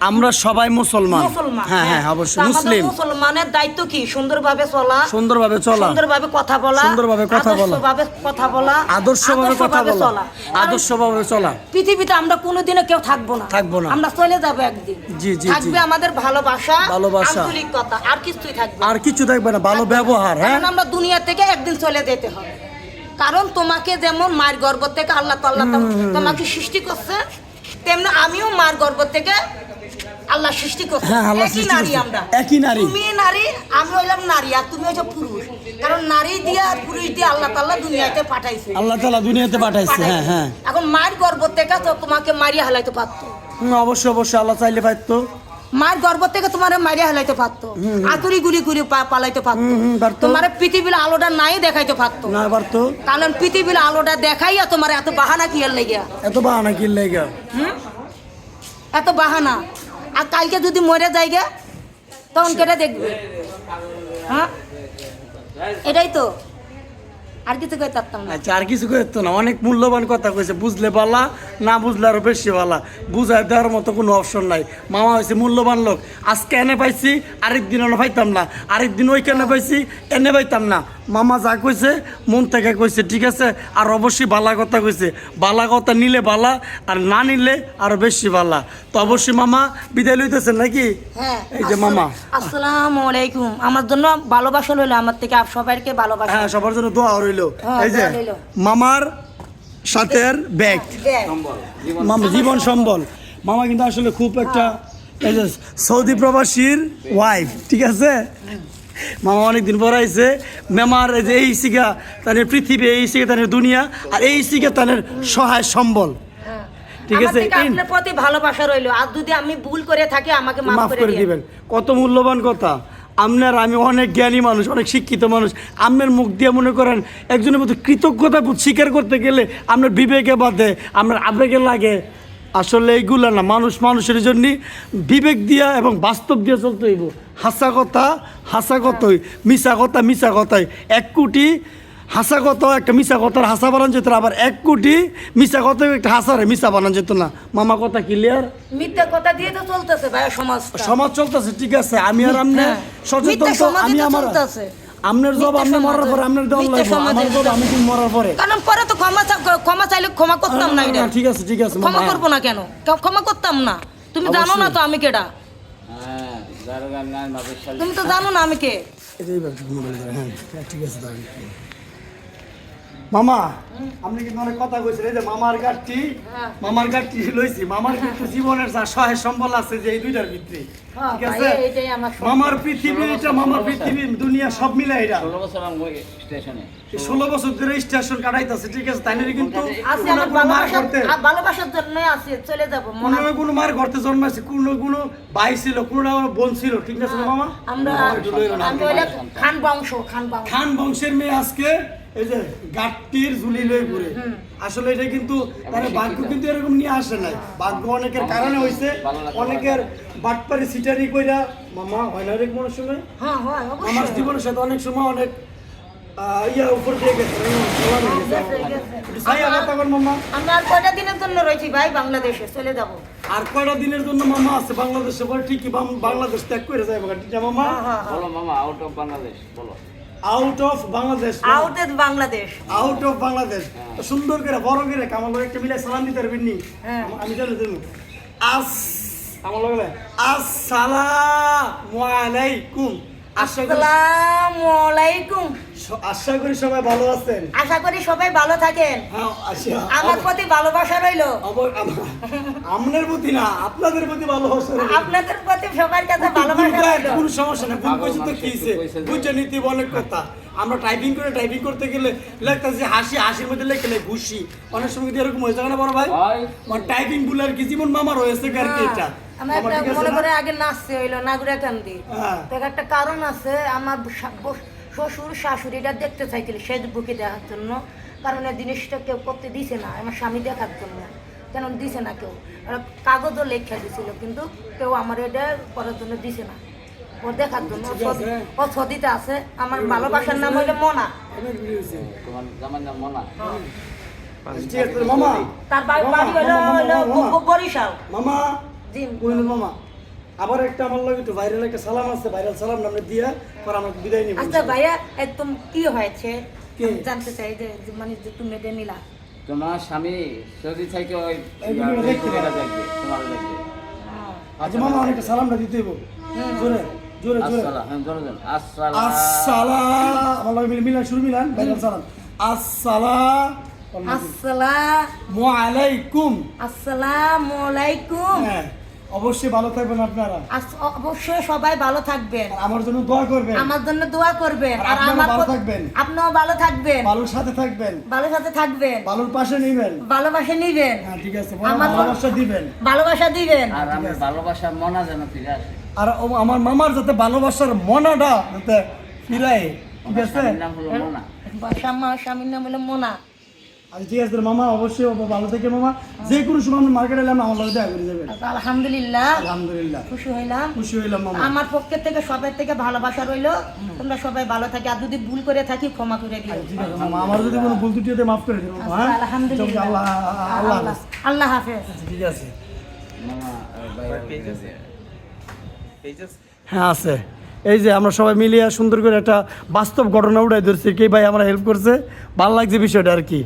আমরা সবাই মুসলমান। মুসলমান হ্যাঁ হ্যাঁ। অবশ্যই। মুসলিম। মুসলমানের দায়িত্ব কি? সুন্দরভাবে চলা সুন্দরভাবে চলা সুন্দরভাবে কথা বলা সুন্দরভাবে কথা বলা। আদর্শভাবে কথা বলা আদর্শভাবে কথা বলা আদর্শভাবে চলা। পৃথিবীতে আমরা কোনোদিনও কেউ থাকব না। থাকব না। আমরা চলে যাব একদিন। জি, জি, থাকবে আমাদের ভালোবাসা ভালোবাসা। আন্তরিকতা আর কিছুই থাকবে আর কিছু থাকবে না ভালো ব্যবহার হ্যাঁ? আমরা দুনিয়া থেকে একদিন চলে যেতে হবে। কারণ তোমাকে যেমন মায়ের গর্ব থেকে আল্লাহ তাল্লাহ তোমাকে সৃষ্টি করছে তেমনি আমিও মার গর্ব থেকে আল্লাহ সৃষ্টি করছে। হ্যাঁ, আল্লাহ একই সৃষ্টি নারী আমরা। একই নারী। তুমি নারী আমি হইলাম নারী আর তুমি হচ্ছে পুরুষ। কারণ নারী দিয়ে আর পুরুষ দিয়ে আল্লাহ তাল্লাহ দুনিয়াতে পাঠাইছে। আল্লাহ তালা দুনিয়াতে পাঠাইছে হ্যাঁ হ্যাঁ। এখন মার গর্ভ থেকে তো তোমাকে মারিয়া হালাইতে পারতো। অবশ্যই অবশ্যই আল্লাহ চাইলে পাইতো মার গর্ভ থেকে তোমার মারিয়া হালাইতে পারতো। আতুরি গুলি গুলি পালাইতে পারতো। তোমার পৃথিবীর আলোটা নাই দেখাইতে পারতো। না পারতো। কারণ পৃথিবীর আলোটা দেখাইয়া তোমার এত বাহানা কি এর লেগে এত বাহানা কি লেগা হুম? এত বাহানা। আর কালকে যদি মরে যায় গে তখন কেটে দেখবে। হ্যাঁ? এটাই তো। আর কিছু কই পারতাম না। আচ্ছা আর কিছু করতো না। অনেক মূল্যবান কথা কইছে। বুঝলে পালা না বুঝলে আরও বেশি পালা বুঝাই দেওয়ার মতো কোনো অপশন নাই। মামা হয়েছে মূল্যবান লোক। আজকে এনে পাইছি, আরেকদিন এনে পাইতাম না। আরেকদিন ওইখানে পাইছি, এনে পাইতাম না। মামা যা কইছে মন থেকে কইছে ঠিক আছে? আর অবশ্যই বালা কথা কইছে। বালা কথা নিলে বালা আর না নিলে আরও বেশি বালা। তো অবশ্যই মামা বিদায় লইতেছেন নাকি? হ্যাঁ এই যে মামা। আসসালামু আলাইকুম। আমার জন্য ভালোবাসা লইলো আমার থেকে আপ সবাইকে ভালোবাসা। হ্যাঁ সবার জন্য দোয়া রইল। হ্যাঁ, এই যে মামার সাথের ব্যাগ। দেখ, মামা জীবন সম্বল। মামা কিন্তু আসলে খুব একটা সৌদি প্রবাসীর ওয়াইফ ঠিক আছে? মামা অনেকদিন পর আইছে। মেমার এই যে এই শিখা তাদের পৃথিবী এই শিখা তাদের দুনিয়া আর এই শিখা তাদের সহায় সম্বল। হ্যাঁ। ঠিক আছে, আপনার প্রতি ভালোবাসা রইল। আর যদি আমি ভুল করে থাকি আমাকে মাফ করে দিবেন। কত মূল্যবান কথা। আপনার আমি অনেক জ্ঞানী মানুষ অনেক শিক্ষিত মানুষ। আপনার মুখ দিয়ে মনে করেন একজনের মতো কৃতজ্ঞতা বোধ স্বীকার করতে গেলে আপনার বিবেকে বাদে আপনার আবেগে লাগে। আসলে এইগুলো না মানুষ মানুষের জন্য বিবেক দিয়া এবং বাস্তব দিয়ে চলতে হইব। হাসা কথা হাসা কথাই মিশা কথা মিশা কথাই। এক কোটি হাসা কথা একটা মিশা কথার হাসা বানান যেত আবার এক কোটি মিশা কথা একটা হাসারে মিশা বানান যেত না। মামা কথা ক্লিয়ার মিথ্যা কথা দিয়ে তো চলতেছে ভাই সমাজ সমাজ চলতেছে ঠিক আছে। আমি আর হ্যাঁ। সচেতন আমি আমার চলতেছে। আপনার জব আপনি মরার পরে আপনার ডল লাগবে। আমার জব আমি কিন্তু মরার পরে। কারণ পরে তো ক্ষমা ক্ষমা চাইলে ক্ষমা করতাম না এটা। ঠিক আছে ঠিক আছে ক্ষমা করব করব না কেন? ক্ষমা করতাম না। তুমি জানো না তো আমি কেডা। হ্যাঁ তুমি তো জানো না আমি কে। হ্যাঁ হ্যাঁ, ঠিক আছে। মামা আপনি কিন্তু অনেক কথা কইছেন এই যে মামার গাঠটি হ্যাঁ। মামার গাঠটি লইছি। মামার কিন্তু জীবনের যা সহায় সম্বল আছে যে এই দুইটার ভিতরে হ্যাঁ, ঠিক আছে? এইটাই আমার মামার পৃথিবী এটা মামার পৃথিবী দুনিয়া সব মিলে এটা। ষোলো বছর আমি স্টেশনে। ষোলো বছর ধরে স্টেশন কাটাইতেছে ঠিক আছে? তাই কিন্তু আছি আমার কোনো মার করতে ভালোবাসার জন্য আছি চলে যাব মনে কোনো কোনো মার ঘরতে জন্মাইছে কোনো কোনো ভাই ছিল কোনো আমার বোন ছিল ঠিক আছে মামা? আমরা না, খান বংশ। খান বংশের মেয়ে আজকে এই যে গাট্টির ঝুলি লই ঘুরে। আসলে এটা কিন্তু তার ভাগ্য কিন্তু এরকম নিয়ে আসে নাই। ভাগ্য অনেকের কারণে হইছে। অনেকের বাটপারি সিটারি কইরা মামা হয় না এরকম অনেক সময়? হ্যাঁ হয় আমার জীবনের সাথে অনেক সময় অনেক আহ, উপর দিয়ে গেছে হয়ে আমার। কয়টা দিনের জন্য রয়েছি ভাই বাংলাদেশে? চলে যাব। আর কয়টা দিনের জন্য মামা আছে বাংলাদেশে? বলে ঠিকই বাংলাদেশ ত্যাগ করে যায় মামা? হ্যাঁ, বলো মামা আউট অফ বাংলাদেশ বলো। Out of Bangladesh out of Bangladesh out of Bangladesh সুন্দর করে বড় করে কামাল একটা মিলে সালাম দিতে পারবেন নি? হ্যাঁ। আমি জানি তুমি। আস আমার লগে আসসালামু আলাইকুম। আসসালামু আলাইকুম। আশা করি সবাই ভালো আছেন। আশা করি সবাই ভালো থাকেন। হ্যাঁ আমার প্রতি ভালোবাসা রইল। আপনার প্রতি না আপনাদের প্রতি ভালোবাসা আপনাদের প্রতি সবার কাছে ভালোবাসা কয়, কোনো সমস্যা না ভুল কইছে তো কি হইছে? কইছে নীতি অনেক কথা। আমরা টাইপিং করে টাইপিং করতে গেলে লেখতেছি হাসি হাসির মধ্যে লেখলে ঘুষি। অনেক সময় এরকম হয়েছে না বড় ভাই? হয় টাইপিং ভুল আর কি জীবন মামার হয়েছে আর কি এটা। আমার একটা মনে করে আগে নাচছে হইল নাগুরা কান্দি হ্যাঁ। তো একটা কারণ আছে আমার শ্বশুর শাশুড়িটা দেখতে চাইছিল ফেসবুকে দেখার জন্য। কারণ এই জিনিসটা কেউ করতে দিছে না আমার স্বামী দেখার জন্য। কেন দিছে না কেউ? কাগজও লেখা দিছিল কিন্তু কেউ আমার এটা করার জন্য দিছে না। ও দেখার জন্য ও। সদিতে আছে আমার ভালোবাসার নাম হইল মনা। মনা। মামা। তার বাড়ি। ব- বরিশাল। মামা মামা আবার একটা আমার লাগে একটু ভাইরাল একটা সালাম আছে ভাইরাল সালাম নামে দিয়ে পর আমরা বিদায় নিব আচ্ছা ভাইয়া একদম কি হয়েছে? জানতে চাই যে মানে যে তুমি এটা নিলা। তোমার স্বামী যদি থাকে ওই দেখতে ভিডিওটা দেখবে তোমার দেখবে। আচ্ছা মামা অনেকটা সালামটা দিতে হইব। জোরে জোরে জোরে। আসসালাম হ্যাঁ জোরে জোরে। আসসালাম। আসসালাম। আমার লাগে মিলান শুরু মিলান ভাইরাল সালাম। আসসালাম। আসসালাম। আলাইকুম আসসালামু আলাইকুম। হ্যাঁ। অবশ্যই ভালো থাকবেন আপনারা। অবশ্যই সবাই ভালো থাকবেন। আমার জন্য দোয়া করবেন। আমার জন্য দোয়া করবেন। আর আমার ভালো থাকবেন। আপনিও ভালো থাকবেন। ভালোর সাথে থাকবেন। ভালোর সাথে থাকবেন। ভালোর পাশে নিবেন। ভালোবাসা নিবেন। হ্যাঁ ঠিক আছে। আমার- ভালোবাসা দিবেন। ভালোবাসা দিবেন। আর আমার ভালোবাসার মনা যেন ফিরে আসে। আর আমার মামার যাতে ভালোবাসার মনাটা যাতে ফিরায় ঠিক আছে? নাম হলো মোনা। স্বামী স্বামীর নাম হলো মোনা। আচ্ছা ঠিক আছে মামা অবশ্যই ও ভালো থেকে মামা। যে কোনো সময় মার্কেটে এলাম আমার লগে দেখা করে যাবেন। আচ্ছা, আলহামদুলিল্লাহ। আলহামদুলিল্লাহ। খুশি হইলাম। খুশি হইলাম মামা। আমার পক্ষের থেকে সবার থেকে ভালোবাসা রইল। তোমরা সবাই ভালো থাকি আর যদি ভুল করে থাকি ক্ষমা করে দিও। ঠিক আছে মামা আমার যদি কোনো ভুল ত্রুটি মাফ করে দিন হ্যাঁ? আলহামদুলিল্লাহ। আল্লাহ আল্লাহ আল্লাহ হাফেজ। আল্লাহ হাফেজ। আচ্ছা, ঠিক আছে। মামা হ্যাঁ আছে। এই যে আমরা সবাই মিলিয়ে সুন্দর করে একটা বাস্তব ঘটনা উঠাই ধরছি কে ভাই আমরা হেল্প করছে? ভালো লাগছে বিষয়টা আর কি।